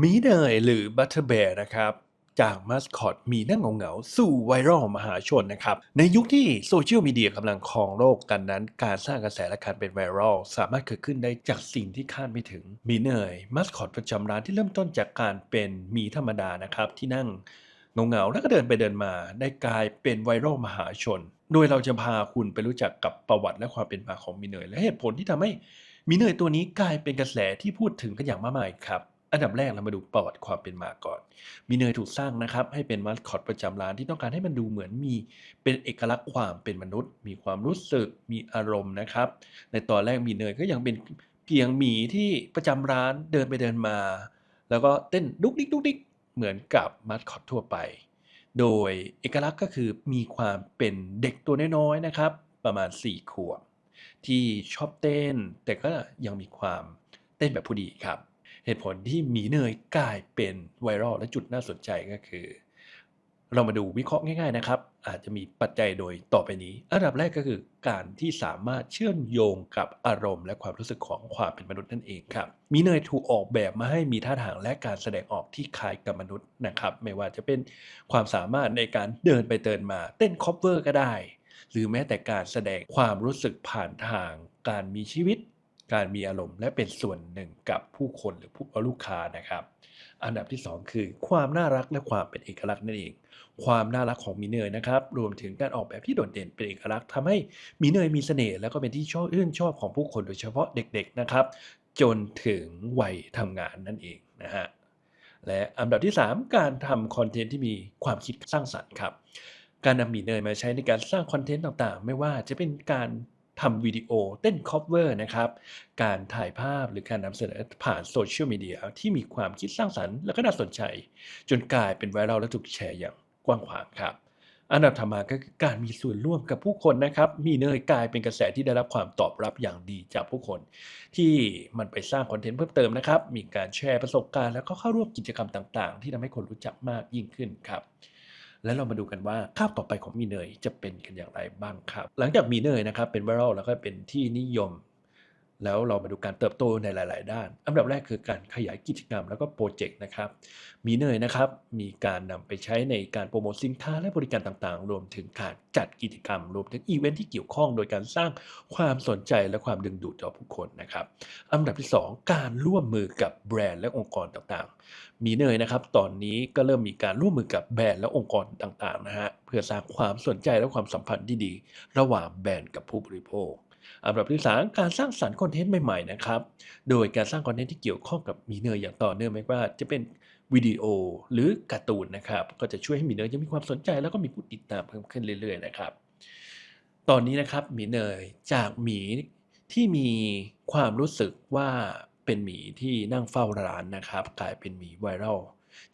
มีเนยหรือบัตเตอร์แบร์นะครับจากมาสคอตมีนั่งเหงาๆสู่ไวรัลมหาชนนะครับ ในยุคที่โซเชียลมีเดียกำลังครองโลกกันนั้น การสร้างกระแสและการเป็นไวรัลสามารถเกิดขึ้นได้จากสิ่งที่คาดไม่ถึง มีเนยมาสคอตประจำร้านที่เริ่มต้นจากการเป็นมีธรรมดานะครับ ที่นั่งเหงาๆแล้วก็เดินไปเดินมา ได้กลายเป็นไวรัลมหาชน โดยเราจะพาคุณไปรู้จักกับประวัติและความเป็นมาของมีเนยและเหตุผลที่ทำให้มีเนยตัวนี้กลายเป็นกระแสที่พูดถึงกันอย่างมากมายครับ อันดับแรกเรามาดูประวัติความเป็นมาก่อน มีเนยถูกสร้างนะครับ ให้เป็นมาสคอตประจำร้านที่ต้องการให้มันดูเหมือนมีเป็นเอกลักษณ์ความเป็นมนุษย์ มีความรู้สึกมีอารมณ์นะครับ ในตอนแรกมีเนยก็ยังเป็นเพียงหมีที่ประจำร้านเดินไปเดินมา แล้วก็เต้นดุกดิกดุกดิกเหมือนกับมาสคอตทั่วไป โดยเอกลักษณ์ก็คือมีความเป็นเด็กตัวน้อยๆนะครับ ประมาณ 4 ขวบที่ชอบเต้น แต่ก็ยังมีความเต้นแบบผู้ดีครับ เหตุผลที่หมีเนยกลายเป็นไวรัลและจุดน่าสนใจก็คือ เรามาดูวิเคราะห์ง่าย ๆนะครับ อาจจะมีปัจจัยโดยต่อไปนี้ อันดับแรกก็คือการที่สามารถเชื่อมโยงกับอารมณ์ และความรู้สึกของความเป็นมนุษย์นั่นเองครับมีเนยถูกออกแบบมาให้มีท่าทางและการแสดงออกที่คล้ายกับมนุษย์นะครับ ไม่ว่าจะเป็นความสามารถในการเดินไปเดินมา เต้นคอปเวอร์ก็ได้ หรือแม้แต่การแสดงความรู้สึกผ่านทางการมีชีวิต การมีอารมณ์และเป็นส่วนหนึ่งกับผู้คนหรือผู้ลูกค้านะครับ อันดับที่ 2 คือ ความน่ารักและความเป็นเอกลักษณ์นั่นเอง ความน่ารักของมีเนยนะครับ รวมถึงการออกแบบที่โดดเด่นเป็นเอกลักษณ์ทำให้มีเนยมีเสน่ห์แล้วก็เป็นที่ชอบชื่นชอบของผู้คนโดยเฉพาะเด็กๆนะครับ จนถึงวัยทำงานนั่นเองนะฮะและอันดับที่ 3 การทำคอนเทนต์ที่มีความคิดสร้างสรรค์ครับ การนำมีเนยมาใช้ในการสร้างคอนเทนต์ต่างๆ ไม่ว่าจะเป็นการ ทำวิดีโอเต้นคอฟเวอร์นะครับ การถ่ายภาพหรือการนำเสนอผ่านโซเชียลมีเดียที่มีความคิดสร้างสรรค์และก็น่าสนใจ จนกลายเป็นไวรัลและถูกแชร์อย่างกว้างขวางครับอันดับถัดมาก็คือการมีส่วนร่วมกับผู้คนนะครับ มีเนยกลายเป็นกระแสที่ได้รับความตอบรับอย่างดีจากผู้คน ที่มันไปสร้างคอนเทนต์เพิ่มเติมนะครับ มีการแชร์ประสบการณ์แล้วก็เข้าร่วมกิจกรรมต่างๆ ที่ทำให้คนรู้จักมากยิ่งขึ้นครับ และเรามาดูกันว่าข้าวต่อไปของมีเนยจะเป็นกันอย่างไรบ้างครับ หลังจากมีเนยนะครับเป็นไวรัลแล้วก็เป็นที่นิยม แล้วเรามาดูการเติบโตในหลาย ๆ ด้าน อันดับแรกคือการขยายกิจกรรมแล้วก็โปรเจกต์นะครับ มีเนยนะครับ มีการนำไปใช้ในการโปรโมทสินค้าและบริการต่าง ๆ รวมถึงการจัดกิจกรรม รวมถึงอีเวนท์ที่เกี่ยวข้อง โดยการสร้างความสนใจและความดึงดูดต่อผู้คนนะครับ อันดับที่ 2 การร่วมมือกับแบรนด์และองค์กรต่าง ๆ มีเนยนะครับ ตอนนี้ก็เริ่มมีการร่วมมือกับแบรนด์และองค์กรต่าง ๆ นะฮะ เพื่อสร้างความสนใจและความสัมพันธ์ที่ดี ระหว่างแบรนด์กับผู้บริโภค อันดับที่ 3 การสร้างสรรค์คอนเทนต์ใหม่ๆนะครับ โดยการสร้างคอนเทนต์ที่เกี่ยวข้องกับมีเนยอย่างต่อเนื่องไม่ว่าจะเป็นวิดีโอหรือการ์ตูนนะครับ ก็จะช่วยให้มีเนยยังมีความสนใจ แล้วก็มีผู้ติดตามเพิ่มขึ้นเรื่อยๆนะครับ ตอนนี้นะครับหมีเนยจากหมีที่มีความรู้สึกว่าเป็นหมีที่นั่งเฝ้าร้านนะครับ กลายเป็นหมีไวรัล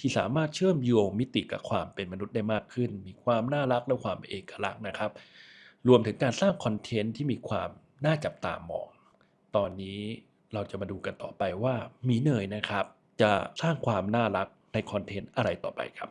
ที่สามารถเชื่อมโยงมิติกับความเป็นมนุษย์ได้มากขึ้น มีความน่ารักและความเอกลักษณ์นะครับ รวมถึงการสร้างคอนเทนต์ที่มีความน่าจับตามอง ตอนนี้เราจะมาดูกันต่อไปว่ามีเนยนะครับ จะสร้างความน่ารักในคอนเทนต์อะไรต่อไปครับ